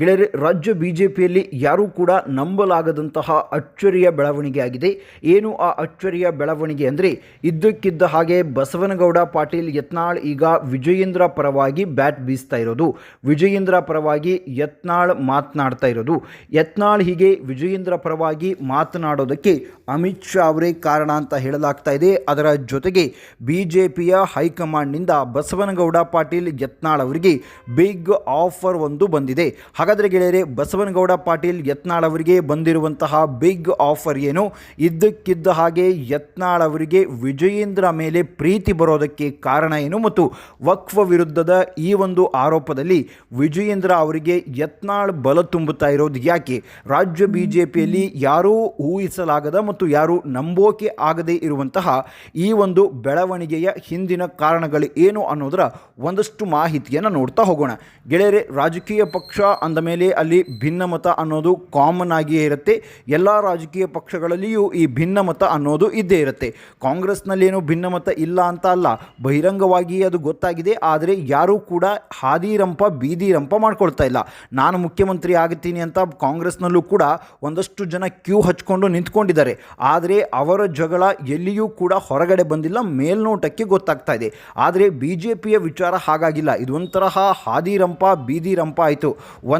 ಗೆಳೆಯರೆ, ರಾಜ್ಯ B J ಪಿಯಲ್ಲಿ ಯಾರೂ ಕೂಡ ನಂಬಲಾಗದಂತಹ ಅಚ್ಚರಿಯ ಬೆಳವಣಿಗೆ ಆಗಿದೆ ಏನು ಆ ಅಚ್ಚರಿಯ ಬೆಳವಣಿಗೆ ಅಂದರೆ, ಇದ್ದಕ್ಕಿದ್ದ ಹಾಗೆ ಬಸವನಗೌಡ ಪಾಟೀಲ್ ಯತ್ನಾಳ್ ಈಗ ವಿಜಯೇಂದ್ರ ಪರವಾಗಿ ಬ್ಯಾಟ್ ಬೀಸ್ತಾ ಇರೋದು. ವಿಜಯೇಂದ್ರ ಪರವಾಗಿ ಯತ್ನಾಳ್ ಮಾತನಾಡ್ತಾ ಇರೋದು. ಯತ್ನಾಳ್ ಹೀಗೆ ವಿಜಯೇಂದ್ರ ಪರವಾಗಿ ಮಾತನಾಡೋದಕ್ಕೆ ಅಮಿತ್ ಶಾ ಅವರೇ ಕಾರಣ ಅಂತ ಹೇಳಲಾಗ್ತಾ ಇದೆ. ಅದರ ಜೊತೆಗೆ ಬಿ ಜೆ ಪಿಯ ಹೈಕಮಾಂಡ್ನಿಂದ ಬಸವನಗೌಡ ಪಾಟೀಲ್ ಯತ್ನಾಳ್ ಅವರಿಗೆ ಬಿಗ್ ಆಫರ್ ಒಂದು ಬಂದಿದೆ. ಹಾಗಾದರೆ ಗೆಳೆಯರೆ, ಬಸವನಗೌಡ ಪಾಟೀಲ್ ಯತ್ನಾಳ್ ಅವರಿಗೆ ಬಂದಿರುವಂತಹ ಬಿಗ್ ಆಫರ್ ಏನು? ಇದ್ದಕ್ಕಿದ್ದ ಹಾಗೆ ಯತ್ನಾಳ್ ಅವರಿಗೆ ವಿಜಯೇಂದ್ರ ಮೇಲೆ ಪ್ರೀತಿ ಬರೋದಕ್ಕೆ ಕಾರಣ ಏನು? ಮತ್ತು ವಕ್ಫ ವಿರುದ್ಧದ ಈ ಒಂದು ಆರೋಪದಲ್ಲಿ ವಿಜಯೇಂದ್ರ ಅವರಿಗೆ ಯತ್ನಾಳ್ ಬಲ ತುಂಬುತ್ತಾ ಇರೋದು ಯಾಕೆ? ರಾಜ್ಯ ಬಿ ಜೆ ಪಿಯಲ್ಲಿ ಯಾರೂ ಊಹಿಸಲಾಗದ ಮತ್ತು ಯಾರೂ ನಂಬೋಕೆ ಆಗದೇ ಇರುವಂತಹ ಈ ಒಂದು ಬೆಳವಣಿಗೆಯ ಹಿಂದಿನ ಕಾರಣಗಳು ಏನು ಅನ್ನೋದರ ಒಂದಷ್ಟು ಮಾಹಿತಿಯನ್ನು ನೋಡ್ತಾ ಹೋಗೋಣ. ಗೆಳೆಯರೆ, ರಾಜಕೀಯ ಪಕ್ಷ ಅಂದ ಮೇಲೆ ಅಲ್ಲಿ ಭಿನ್ನಮತ ಅನ್ನೋದು ಕಾಮನ್ ಆಗಿಯೇ ಇರುತ್ತೆ. ಎಲ್ಲ ರಾಜಕೀಯ ಪಕ್ಷಗಳಲ್ಲಿಯೂ ಈ ಭಿನ್ನಮತ ಅನ್ನೋದು ಇದ್ದೇ ಇರುತ್ತೆ. ಕಾಂಗ್ರೆಸ್ನಲ್ಲೇನು ಭಿನ್ನಮತ ಇಲ್ಲ ಅಂತ ಅಲ್ಲ, ಬಹಿರಂಗವಾಗಿ ಅದು ಗೊತ್ತಾಗಿದೆ, ಆದರೆ ಯಾರೂ ಕೂಡ ಹಾದಿರಂಪ ಬೀದಿರಂಪ ಮಾಡ್ಕೊಳ್ತಾ ಇಲ್ಲ. ನಾನು ಮುಖ್ಯಮಂತ್ರಿ ಆಗುತ್ತೀನಿ ಅಂತ ಕಾಂಗ್ರೆಸ್ನಲ್ಲೂ ಕೂಡ ಒಂದಷ್ಟು ಜನ ಕ್ಯೂ ಹಚ್ಕೊಂಡು ನಿಂತ್ಕೊಂಡಿದ್ದಾರೆ. ಆದರೆ ಅವರ ಜಗಳ ಎಲ್ಲಿಯೂ ಕೂಡ ಹೊರಗಡೆ ಬಂದಿಲ್ಲ, ಮೇಲ್ನೋಟಕ್ಕೆ ಗೊತ್ತಾಗ್ತಾ ಇದೆ. ಆದರೆ ಬಿ ಜೆ ಪಿಯ ವಿಚಾರ ಹಾಗಾಗಿಲ್ಲ ಇದೊಂಥರಹ ಹಾದಿರಂಪ ಬೀದಿರಂಪ ಆಯಿತು.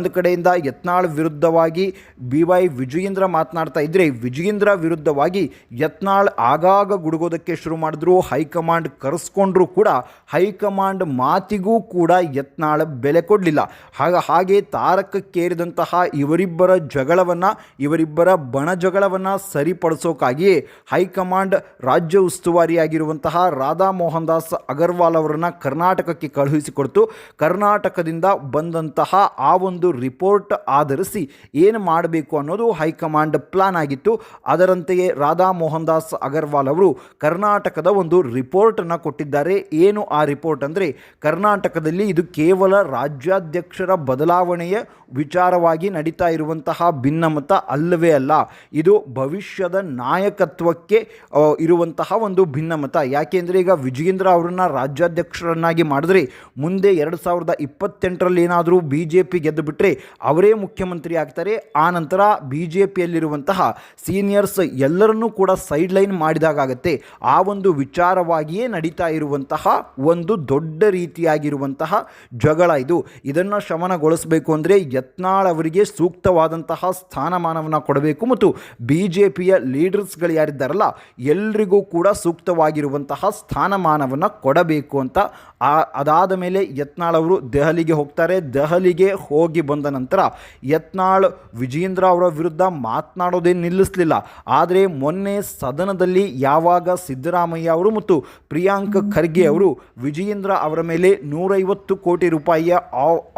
ಕಡೆಯಿಂದ ಯತ್ನಾಳ್ ವಿರುದ್ಧವಾಗಿ ಬಿ ವೈ ವಿಜಯೇಂದ್ರ ಮಾತನಾಡ್ತಾ ಇದ್ದರೆ ವಿಜಯೇಂದ್ರ ವಿರುದ್ಧವಾಗಿ ಯತ್ನಾಳ್ ಆಗಾಗ ಗುಡುಗೋದಕ್ಕೆ ಶುರು ಮಾಡಿದ್ರು. ಹೈಕಮಾಂಡ್ ಕರೆಸ್ಕೊಂಡ್ರೂ ಕೂಡ ಹೈಕಮಾಂಡ್ ಮಾತಿಗೂ ಕೂಡ ಯತ್ನಾಳ್ ಬೆಲೆ ಕೊಡಲಿಲ್ಲ. ಹಾಗ, ಹಾಗೆ ತಾರಕಕ್ಕೇರಿದಂತಹ ಇವರಿಬ್ಬರ ಜಗಳವನ್ನು, ಇವರಿಬ್ಬರ ಬಣ ಜಗಳವನ್ನು ಸರಿಪಡಿಸೋಕ್ಕಾಗಿಯೇ ಹೈಕಮಾಂಡ್ ರಾಜ್ಯ ಉಸ್ತುವಾರಿಯಾಗಿರುವಂತಹ ರಾಧಾ ಮೋಹನ್ ದಾಸ್ ಅಗರ್ವಾಲ್ ಅವರನ್ನು ಕರ್ನಾಟಕಕ್ಕೆ ಕಳುಹಿಸಿಕೊಡ್ತು. ಕರ್ನಾಟಕದಿಂದ ಬಂದಂತಹ ಆ ಒಂದು ರಿಪೋರ್ಟ್ ಆಧರಿಸಿ ಏನು ಮಾಡಬೇಕು ಅನ್ನೋದು ಹೈಕಮಾಂಡ್ ಪ್ಲಾನ್ ಆಗಿತ್ತು. ಅದರಂತೆಯೇ ರಾಧಾ ಮೋಹನ್ ದಾಸ್ ಅಗರ್ವಾಲ್ ಅವರು ಕರ್ನಾಟಕದ ಒಂದು ರಿಪೋರ್ಟನ್ನು ಕೊಟ್ಟಿದ್ದಾರೆ. ಏನು ಆ ರಿಪೋರ್ಟ್ ಅಂದರೆ ಕರ್ನಾಟಕದಲ್ಲಿ ಇದು ಕೇವಲ ರಾಜ್ಯಾಧ್ಯಕ್ಷರ ಬದಲಾವಣೆಯ ವಿಚಾರವಾಗಿ ನಡೀತಾ ಇರುವಂತಹ ಭಿನ್ನಮತ ಅಲ್ಲವೇ ಅಲ್ಲ, ಇದು ಭವಿಷ್ಯದ ನಾಯಕತ್ವಕ್ಕೆ ಇರುವಂತಹ ಒಂದು ಭಿನ್ನಮತ. ಯಾಕೆಂದರೆ ಈಗ ವಿಜಯೇಂದ್ರ ಅವರನ್ನ ರಾಜ್ಯಾಧ್ಯಕ್ಷರನ್ನಾಗಿ ಮಾಡಿದ್ರೆ ಮುಂದೆ ಎರಡು ಸಾವಿರದ ಇಪ್ಪತ್ತೆಂಟರಲ್ಲಿ ಏನಾದರೂ ಬಿ ಜೆ ಪಿ ಗೆದ್ದು ಅವರೇ ಮುಖ್ಯಮಂತ್ರಿ ಆಗ್ತಾರೆ. ಆ ನಂತರ ಬಿ ಜೆ ಪಿಯಲ್ಲಿರುವಂತಹ ಸೀನಿಯರ್ಸ್ ಎಲ್ಲರನ್ನೂ ಕೂಡ ಸೈಡ್ ಲೈನ್ ಮಾಡಿದಾಗತ್ತೆ ಆ ಒಂದು ವಿಚಾರವಾಗಿಯೇ ನಡೀತಾ ಇರುವಂತಹ ಒಂದು ದೊಡ್ಡ ರೀತಿಯಾಗಿರುವಂತಹ ಜಗಳ ಇದು. ಇದನ್ನು ಶಮನಗೊಳಿಸಬೇಕು ಅಂದರೆ ಯತ್ನಾಳ್ ಅವರಿಗೆ ಸೂಕ್ತವಾದಂತಹ ಸ್ಥಾನಮಾನವನ್ನು ಕೊಡಬೇಕು ಮತ್ತು ಬಿ ಜೆ ಪಿಯ ಲೀಡರ್ಸ್ಗಳು ಯಾರಿದ್ದಾರಲ್ಲ, ಎಲ್ರಿಗೂ ಕೂಡ ಸೂಕ್ತವಾಗಿರುವಂತಹ ಸ್ಥಾನಮಾನವನ್ನು ಕೊಡಬೇಕು ಅಂತ ಆ, ಅದಾದ ಮೇಲೆ ಯತ್ನಾಳ್ ಅವರು ದೆಹಲಿಗೆ ಹೋಗ್ತಾರೆ. ದೆಹಲಿಗೆ ಹೋಗಿ ಬಂದ ನಂತರ ಯತ್ನಾಳ್ ವಿಜೇಂದ್ರ ಅವರ ವಿರುದ್ಧ ಮಾತನಾಡೋದೇ ನಿಲ್ಲಿಸಲಿಲ್ಲ. ಆದರೆ ಮೊನ್ನೆ ಸದನದಲ್ಲಿ ಯಾವಾಗ ಸಿದ್ದರಾಮಯ್ಯ ಅವರು ಮತ್ತು ಪ್ರಿಯಾಂಕ್ ಖರ್ಗೆ ಅವರು ವಿಜಯೇಂದ್ರ ಅವರ ಮೇಲೆ ನೂರೈವತ್ತು ಕೋಟಿ ರೂಪಾಯಿಯ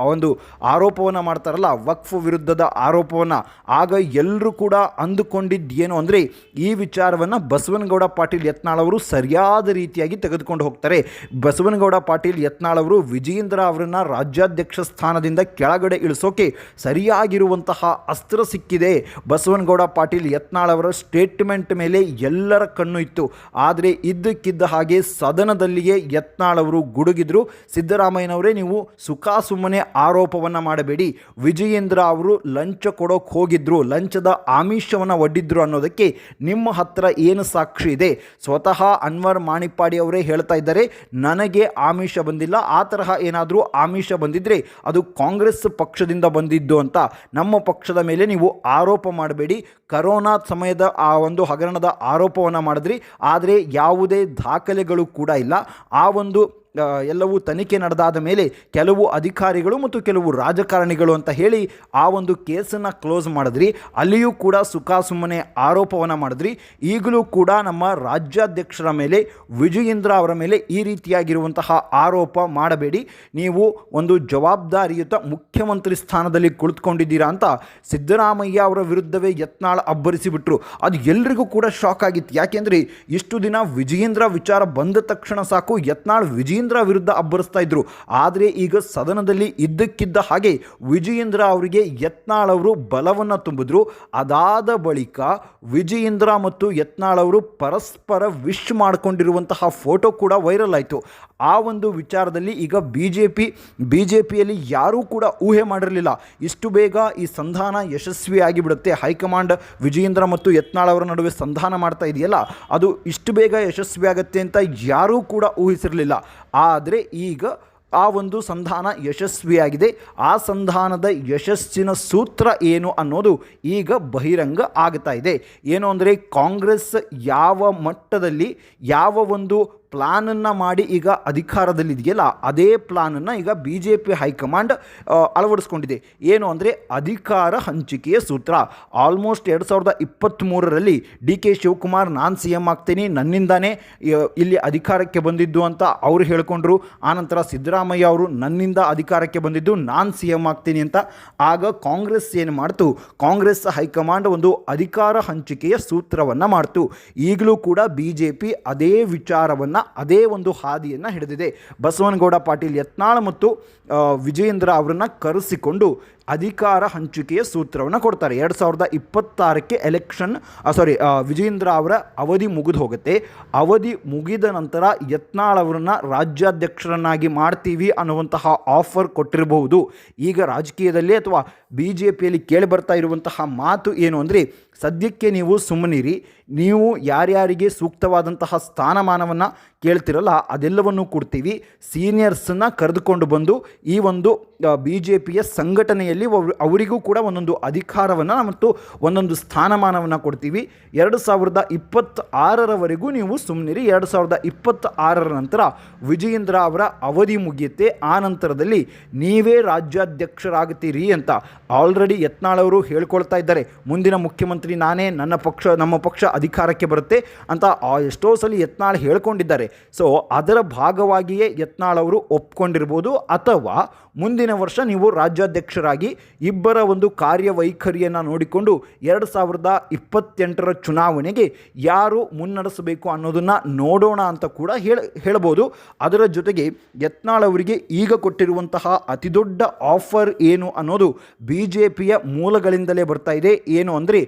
ಒಂದು ಆರೋಪವನ್ನು ಮಾಡ್ತಾರಲ್ಲ, ವಕ್ಫ್ ವಿರುದ್ಧದ ಆರೋಪವನ್ನು, ಆಗ ಎಲ್ಲರೂ ಕೂಡ ಅಂದುಕೊಂಡಿದ್ದು ಏನು ಅಂದರೆ ಈ ವಿಚಾರವನ್ನು ಬಸವನಗೌಡ ಪಾಟೀಲ್ ಯತ್ನಾಳ್ ಅವರು ಸರಿಯಾದ ರೀತಿಯಾಗಿ ತೆಗೆದುಕೊಂಡು ಹೋಗ್ತಾರೆ. ಬಸವನಗೌಡ ಪಾಟೀಲ್ ಯತ್ನಾಳ್ ಅವರು ವಿಜಯೇಂದ್ರ ಅವರನ್ನು ರಾಜ್ಯಾಧ್ಯಕ್ಷ ಸ್ಥಾನದಿಂದ ಕೆಳಗಡೆ ಇಳಿಸೋಕೆ ಸರಿಯಾಗಿರುವಂತಹ ಅಸ್ತ್ರ ಸಿಕ್ಕಿದೆ. ಬಸವನಗೌಡ ಪಾಟೀಲ್ ಯತ್ನಾಳ್ ಅವರ ಸ್ಟೇಟ್ಮೆಂಟ್ ಮೇಲೆ ಎಲ್ಲರ ಕಣ್ಣು ಇತ್ತು. ಆದರೆ ಇದ್ದಕ್ಕಿದ್ದ ಹಾಗೆ ಸದನದಲ್ಲಿಯೇ ಯತ್ನಾಳ್ ಅವರು ಗುಡುಗಿದ್ರು. ಸಿದ್ದರಾಮಯ್ಯನವರೇ, ನೀವು ಸುಖಾಸುಮ್ಮನೆ ಆರೋಪವನ್ನು ಮಾಡಬೇಡಿ. ವಿಜಯೇಂದ್ರ ಅವರು ಲಂಚ ಕೊಡೋಕೆ ಹೋಗಿದ್ರು. ಲಂಚದ ಆಮಿಷವನ್ನು ಒಡ್ಡಿದ್ರು ಅನ್ನೋದಕ್ಕೆ ನಿಮ್ಮ ಹತ್ರ ಏನು ಸಾಕ್ಷಿ ಇದೆ? ಸ್ವತಃ ಅನ್ವರ್ ಮಾಣಿಪ್ಪಾಡಿ ಅವರೇ ಹೇಳ್ತಾ ಇದ್ದಾರೆ, ನನಗೆ ಆಮಿಷ ಬಂದಿಲ್ಲ, ಆ ತರಹ ಏನಾದರೂ ಆಮಿಷ ಬಂದಿದ್ದರೆ ಅದು ಕಾಂಗ್ರೆಸ್ ಪಕ್ಷದಿಂದ ಬಂದಿದ್ದು ಅಂತ. ನಮ್ಮ ಪಕ್ಷದ ಮೇಲೆ ನೀವು ಆರೋಪ ಮಾಡಬೇಡಿ. ಕರೋನಾ ಸಮಯದ ಆ ಒಂದು ಹಗರಣದ ಆರೋಪವನ್ನು ಮಾಡಿದ್ರಿ. ಆದರೆ ಯಾವುದೇ ದಾಖಲೆಗಳು ಕೂಡ ಇಲ್ಲ. ಆ ಒಂದು ಎಲ್ಲವೂ ತನಿಖೆ ನಡೆದಾದ ಮೇಲೆ ಕೆಲವು ಅಧಿಕಾರಿಗಳು ಮತ್ತು ಕೆಲವು ರಾಜಕಾರಣಿಗಳು ಅಂತ ಹೇಳಿ ಆ ಒಂದು ಕೇಸನ್ನು ಕ್ಲೋಸ್ ಮಾಡಿದ್ರಿ. ಅಲ್ಲಿಯೂ ಕೂಡ ಸುಖಾಸುಮ್ಮನೆ ಆರೋಪವನ್ನು ಮಾಡಿದ್ರಿ. ಈಗಲೂ ಕೂಡ ನಮ್ಮ ರಾಜ್ಯಾಧ್ಯಕ್ಷರ ಮೇಲೆ, ವಿಜಯೇಂದ್ರ ಅವರ ಮೇಲೆ ಈ ರೀತಿಯಾಗಿರುವಂತಹ ಆರೋಪ ಮಾಡಬೇಡಿ. ನೀವು ಒಂದು ಜವಾಬ್ದಾರಿಯುತ ಮುಖ್ಯಮಂತ್ರಿ ಸ್ಥಾನದಲ್ಲಿ ಕುಳಿತುಕೊಂಡಿದ್ದೀರಾ ಅಂತ ಸಿದ್ದರಾಮಯ್ಯ ಅವರ ವಿರುದ್ಧವೇ ಯತ್ನಾಳ ಅಬ್ಬರಿಸಿಬಿಟ್ರು ಅದು ಎಲ್ರಿಗೂ ಕೂಡ ಶಾಕ್ ಆಗಿತ್ತು. ಯಾಕೆಂದರೆ ಇಷ್ಟು ದಿನ ವಿಜಯೇಂದ್ರ ವಿಚಾರ ಬಂದ ತಕ್ಷಣ ಸಾಕು, ಯತ್ನಾಳ್ ವಿಜಯೇಂದ್ರ ವಿಜಯೇಂದ್ರ ವಿರುದ್ಧ ಅಬ್ಬರಿಸ್ತಾ ಇದ್ರು. ಆದರೆ ಈಗ ಸದನದಲ್ಲಿ ಇದ್ದಕ್ಕಿದ್ದ ಹಾಗೆ ವಿಜಯೇಂದ್ರ ಅವರಿಗೆ ಯತ್ನಾಳ್ ಅವರು ಬಲವನ್ನು ತುಂಬಿದ್ರು. ಅದಾದ ಬಳಿಕ ವಿಜಯೇಂದ್ರ ಮತ್ತು ಯತ್ನಾಳ್ ಅವರು ಪರಸ್ಪರ ವಿಶ್ ಮಾಡಿಕೊಂಡಿರುವಂತಹ ಫೋಟೋ ಕೂಡ ವೈರಲ್ ಆಯಿತು. ಆ ಒಂದು ವಿಚಾರದಲ್ಲಿ ಈಗ B J P B J ಪಿಯಲ್ಲಿ ಯಾರೂ ಕೂಡ ಊಹೆ ಮಾಡಿರಲಿಲ್ಲ. ಇಷ್ಟು ಬೇಗ ಈ ಸಂಧಾನ ಯಶಸ್ವಿಯಾಗಿ ಬಿಡುತ್ತೆ ಹೈಕಮಾಂಡ್ ವಿಜಯೇಂದ್ರ ಮತ್ತು ಯತ್ನಾಳ್ ಅವರ ನಡುವೆ ಸಂಧಾನ ಮಾಡ್ತಾ ಇದೆಯಲ್ಲ, ಅದು ಇಷ್ಟು ಬೇಗ ಯಶಸ್ವಿ ಆಗುತ್ತೆ ಅಂತ ಯಾರೂ ಕೂಡ ಊಹಿಸಿರಲಿಲ್ಲ. ಆದರೆ ಈಗ ಆ ಒಂದು ಸಂಧಾನ ಯಶಸ್ವಿಯಾಗಿದೆ. ಆ ಸಂಧಾನದ ಯಶಸ್ಸಿನ ಸೂತ್ರ ಏನು ಅನ್ನೋದು ಈಗ ಬಹಿರಂಗ ಆಗ್ತಾ ಇದೆ. ಏನು ಅಂದರೆ ಕಾಂಗ್ರೆಸ್ ಯಾವ ಮಟ್ಟದಲ್ಲಿ ಯಾವ ಒಂದು ಪ್ಲಾನನ್ನು ಮಾಡಿ ಈಗ ಅಧಿಕಾರದಲ್ಲಿದೆಯಲ್ಲ, ಅದೇ ಪ್ಲಾನನ್ನು ಈಗ B J P high command ಅಳವಡಿಸ್ಕೊಂಡಿದೆ. ಏನು ಅಂದರೆ ಅಧಿಕಾರ ಹಂಚಿಕೆಯ ಸೂತ್ರ. ಆಲ್ಮೋಸ್ಟ್ ಎರಡು ಸಾವಿರದ ಇಪ್ಪತ್ತ್ಮೂರರಲ್ಲಿ ಡಿ ಕೆ ಶಿವಕುಮಾರ್, ನಾನು ಸಿ ಎಂ ಆಗ್ತೀನಿ, ನನ್ನಿಂದಾನೇ ಇಲ್ಲಿ ಅಧಿಕಾರಕ್ಕೆ ಬಂದಿದ್ದು ಅಂತ ಅವರು ಹೇಳಿಕೊಂಡ್ರು. ಆನಂತರ ಸಿದ್ದರಾಮಯ್ಯ ಅವರು, ನನ್ನಿಂದ ಅಧಿಕಾರಕ್ಕೆ ಬಂದಿದ್ದು ನಾನು ಸಿ ಎಂ ಆಗ್ತೀನಿ ಅಂತ. ಆಗ ಕಾಂಗ್ರೆಸ್ ಏನು ಮಾಡ್ತು? ಕಾಂಗ್ರೆಸ್ ಹೈಕಮಾಂಡ್ ಒಂದು ಅಧಿಕಾರ ಹಂಚಿಕೆಯ ಸೂತ್ರವನ್ನು ಮಾಡ್ತು. ಈಗಲೂ ಕೂಡ ಬಿ ಜೆ ಪಿ ಅದೇ ವಿಚಾರವನ್ನು ಅದೇ ಒಂದು ಹಾದಿಯನ್ನು ಹಿಡಿದಿದೆ. ಬಸವನಗೌಡ ಪಾಟೀಲ್ ಯತ್ನಾಳ್ ಮತ್ತು ವಿಜಯೇಂದ್ರ ಅವರನ್ನು ಕರೆಸಿಕೊಂಡು ಅಧಿಕಾರ ಹಂಚಿಕೆಯ ಸೂತ್ರವನ್ನು ಕೊಡ್ತಾರೆ. ಎರಡು ಸಾವಿರದ ಇಪ್ಪತ್ತಾರಕ್ಕೆ ಎಲೆಕ್ಷನ್ ಸಾರಿ ವಿಜೇಂದ್ರ ಅವರ ಅವಧಿ ಮುಗಿದು ಹೋಗುತ್ತೆ. ಅವಧಿ ಮುಗಿದ ನಂತರ ಯತ್ನಾಳ್ ಅವರನ್ನು ರಾಜ್ಯಾಧ್ಯಕ್ಷರನ್ನಾಗಿ ಮಾಡ್ತೀವಿ ಅನ್ನುವಂತಹ ಆಫರ್ ಕೊಟ್ಟಿರಬಹುದು. ಈಗ ರಾಜಕೀಯದಲ್ಲಿ ಅಥವಾ ಬಿ ಜೆ ಪಿಯಲ್ಲಿ ಕೇಳಿ ಬರ್ತಾ ಇರುವಂತಹ ಮಾತು ಏನು ಅಂದರೆ, ಸದ್ಯಕ್ಕೆ ನೀವು ಸುಮ್ಮನಿರಿ. ನೀವು ಯಾರ್ಯಾರಿಗೆ ಸೂಕ್ತವಾದಂತಹ ಸ್ಥಾನಮಾನವನ್ನು ಕೇಳ್ತಿರಲ್ಲ, ಅದೆಲ್ಲವನ್ನು ಕೊಡ್ತೀವಿ. ಸೀನಿಯರ್ಸನ್ನು ಕರೆದುಕೊಂಡು ಬಂದು ಈ ಒಂದು ಬಿ ಜೆ ಪಿಯ ಸಂಘಟನೆಯಲ್ಲಿ ಅವ್ರ್- ಅವರಿಗೂ ಕೂಡ ಒಂದೊಂದು ಅಧಿಕಾರವನ್ನು ಮತ್ತು ಒಂದೊಂದು ಸ್ಥಾನಮಾನವನ್ನು ಕೊಡ್ತೀವಿ. ಎರಡು ಸಾವಿರದ ಇಪ್ಪತ್ತಾರರವರೆಗೂ ನೀವು ಸುಮ್ಮನಿರಿ ಎರಡು ಸಾವಿರದ ಇಪ್ಪತ್ತಾರರ ನಂತರ ವಿಜಯೇಂದ್ರ ಅವರ ಅವಧಿ ಮುಗಿಯುತ್ತೆ. ಆ ನಂತರದಲ್ಲಿ ನೀವೇ ರಾಜ್ಯಾಧ್ಯಕ್ಷರಾಗುತ್ತೀರಿ ಅಂತ ಆಲ್ರೆಡಿ ಯತ್ನಾಳವರು ಹೇಳ್ಕೊಳ್ತಾ ಇದ್ದಾರೆ. ಮುಂದಿನ ಮುಖ್ಯಮಂತ್ರಿ ನಾನೇ, ನನ್ನ ಪಕ್ಷ, ನಮ್ಮ ಪಕ್ಷ ಅಧಿಕಾರಕ್ಕೆ ಬರುತ್ತೆ ಅಂತ ಎಷ್ಟೋ ಸಲ ಯತ್ನಾಳ್ ಹೇಳ್ಕೊಂಡಿದ್ದಾರೆ. ಸೊ ಅದರ ಭಾಗವಾಗಿಯೇ ಯತ್ನಾಳ್ ಅವರು ಒಪ್ಕೊಂಡಿರ್ಬೋದು. ಅಥವಾ ಮುಂದಿನ ವರ್ಷ ನೀವು ರಾಜ್ಯಾಧ್ಯಕ್ಷರಾಗಿ ಇಬ್ಬರ ಒಂದು ಕಾರ್ಯವೈಖರಿಯನ್ನು ನೋಡಿಕೊಂಡು ಎರಡು ಸಾವಿರದ ಇಪ್ಪತ್ತೆಂಟರ ಚುನಾವಣೆಗೆ ಯಾರು ಮುನ್ನಡೆಸಬೇಕು ಅನ್ನೋದನ್ನು ನೋಡೋಣ ಅಂತ ಕೂಡ ಹೇಳ, ಹೇಳ್ಬೋದು. ಅದರ ಜೊತೆಗೆ ಯತ್ನಾಳ್ ಅವರಿಗೆ ಈಗ ಕೊಟ್ಟಿರುವಂತಹ ಅತಿದೊಡ್ಡ ಆಫರ್ ಏನು ಅನ್ನೋದು ಬಿ ಜೆ ಪಿಯ ಮೂಲಗಳಿಂದಲೇ ಬರ್ತಾ ಇದೆ. ಏನು ಅಂದರೆ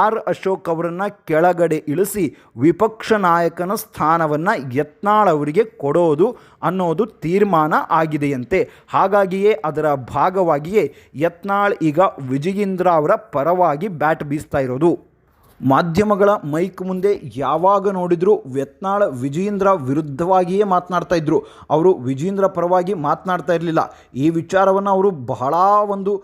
ಆರ್ ಅಶೋಕ್ ಅವರನ್ನು ಕೆಳಗಡೆ ಇಳಿಸಿ ವಿಪಕ್ಷ ನಾಯಕನ ಸ್ಥಾನವನ್ನು ಯತ್ನಾಳ್ ಅವರಿಗೆ ಕೊಡೋದು ಅನ್ನೋದು ತೀರ್ಮಾನ ಆಗಿದೆಯಂತೆ. ಹಾಗಾಗಿಯೇ ಅದರ ಭಾಗವಾಗಿಯೇ ಯತ್ನಾಳ್ ಈಗ ವಿಜಯೇಂದ್ರ ಅವರ ಪರವಾಗಿ ಬ್ಯಾಟ್ ಬೀಸ್ತಾ ಇರೋದು. ಮಾಧ್ಯಮಗಳ ಮೈಕ್ ಮುಂದೆ ಯಾವಾಗ ನೋಡಿದರೂ ವ್ಯತ್ನಾಳ ವಿಜೇಂದ್ರ ವಿರುದ್ಧವಾಗಿಯೇ ಮಾತನಾಡ್ತಾ ಇದ್ರು. ಅವರು ವಿಜೇಂದ್ರ ಪರವಾಗಿ ಮಾತನಾಡ್ತಾ ಇರಲಿಲ್ಲ. ಈ ವಿಚಾರವನ್ನು ಅವರು ಬಹಳ ಒಂದು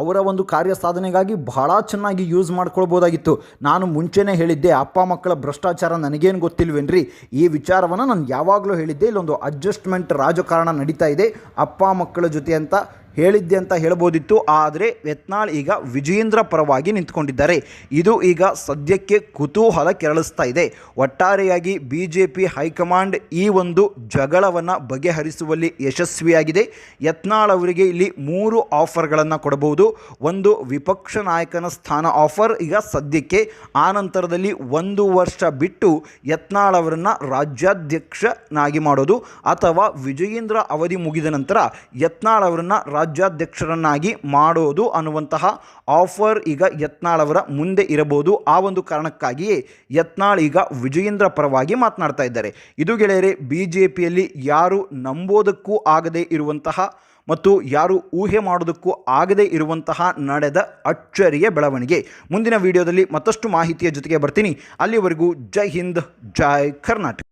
ಅವರ ಒಂದು ಕಾರ್ಯ ಸಾಧನೆಗಾಗಿ ಬಹಳ ಚೆನ್ನಾಗಿ ಯೂಸ್ ಮಾಡ್ಕೊಳ್ಬೋದಾಗಿತ್ತು. ನಾನು ಮುಂಚೆನೇ ಹೇಳಿದ್ದೆ, ಅಪ್ಪ ಮಕ್ಕಳ ಭ್ರಷ್ಟಾಚಾರ ನನಗೇನು ಗೊತ್ತಿಲ್ವೇನ್ರಿ? ಈ ವಿಚಾರವನ್ನು ನಾನು ಯಾವಾಗಲೂ ಹೇಳಿದ್ದೆ, ಇಲ್ಲೊಂದು ಅಡ್ಜಸ್ಟ್ಮೆಂಟ್ ರಾಜಕಾರಣ ನಡೀತಾ ಇದೆ. ಅಪ್ಪ ಮಕ್ಕಳ ಜೊತೆ ಅಂತ ಹೇಳಿದ್ದೆ ಅಂತ ಹೇಳ್ಬೋದಿತ್ತು, ಆದರೆ ಯತ್ನಾಳ್ ಈಗ ವಿಜಯೇಂದ್ರ ಪರವಾಗಿ ನಿಂತ್ಕೊಂಡಿದ್ದಾರೆ. ಇದು ಈಗ ಸದ್ಯಕ್ಕೆ ಕುತೂಹಲ ಕೆರಳಿಸ್ತಾ ಇದೆ. ಒಟ್ಟಾರೆಯಾಗಿ ಬಿ ಜೆ ಪಿ ಹೈಕಮಾಂಡ್ ಈ ಒಂದು ಜಗಳವನ್ನು ಬಗೆಹರಿಸುವಲ್ಲಿ ಯಶಸ್ವಿಯಾಗಿದೆ. ಯತ್ನಾಳ್ ಅವರಿಗೆ ಇಲ್ಲಿ ಮೂರು ಆಫರ್ಗಳನ್ನು ಕೊಡಬಹುದು. ಒಂದು ವಿಪಕ್ಷ ನಾಯಕನ ಸ್ಥಾನ ಆಫರ್, ಈಗ ಸದ್ಯಕ್ಕೆ ಆನಂತರದಲ್ಲಿ ನಂತರದಲ್ಲಿ ಒಂದು ವರ್ಷ ಬಿಟ್ಟು ಯತ್ನಾಳ್ ಅವರನ್ನು ರಾಜ್ಯಾಧ್ಯಕ್ಷನಾಗಿ ಮಾಡೋದು, ಅಥವಾ ವಿಜಯೇಂದ್ರ ಅವಧಿ ಮುಗಿದ ನಂತರ ಯತ್ನಾಳ್ ಅವರನ್ನು ರಾಜ್ಯಾಧ್ಯಕ್ಷರನ್ನಾಗಿ ಮಾಡೋದು ಅನ್ನುವಂತಹ ಆಫರ್ ಈಗ ಯತ್ನಾಳ್ ಅವರ ಮುಂದೆ ಇರಬಹುದು. ಆ ಒಂದು ಕಾರಣಕ್ಕಾಗಿಯೇ ಯತ್ನಾಳ್ ಈಗ ವಿಜಯೇಂದ್ರ ಪರವಾಗಿ ಮಾತನಾಡ್ತಾ ಇದ್ದಾರೆ. ಇದು ಗೆಳೆಯರೆ ಬಿ ಜೆ ಪಿಯಲ್ಲಿ ಯಾರು ನಂಬೋದಕ್ಕೂ ಆಗದೇ ಇರುವಂತಹ ಮತ್ತು ಯಾರು ಊಹೆ ಮಾಡೋದಕ್ಕೂ ಆಗದೇ ಇರುವಂತಹ ನಡೆದ ಅಚ್ಚರಿಯ ಬೆಳವಣಿಗೆ. ಮುಂದಿನ ವಿಡಿಯೋದಲ್ಲಿ ಮತ್ತಷ್ಟು ಮಾಹಿತಿಯ ಜೊತೆಗೆ ಬರ್ತೀನಿ. ಅಲ್ಲಿವರೆಗೂ ಜೈ ಹಿಂದ್, ಜೈ ಕರ್ನಾಟಕ.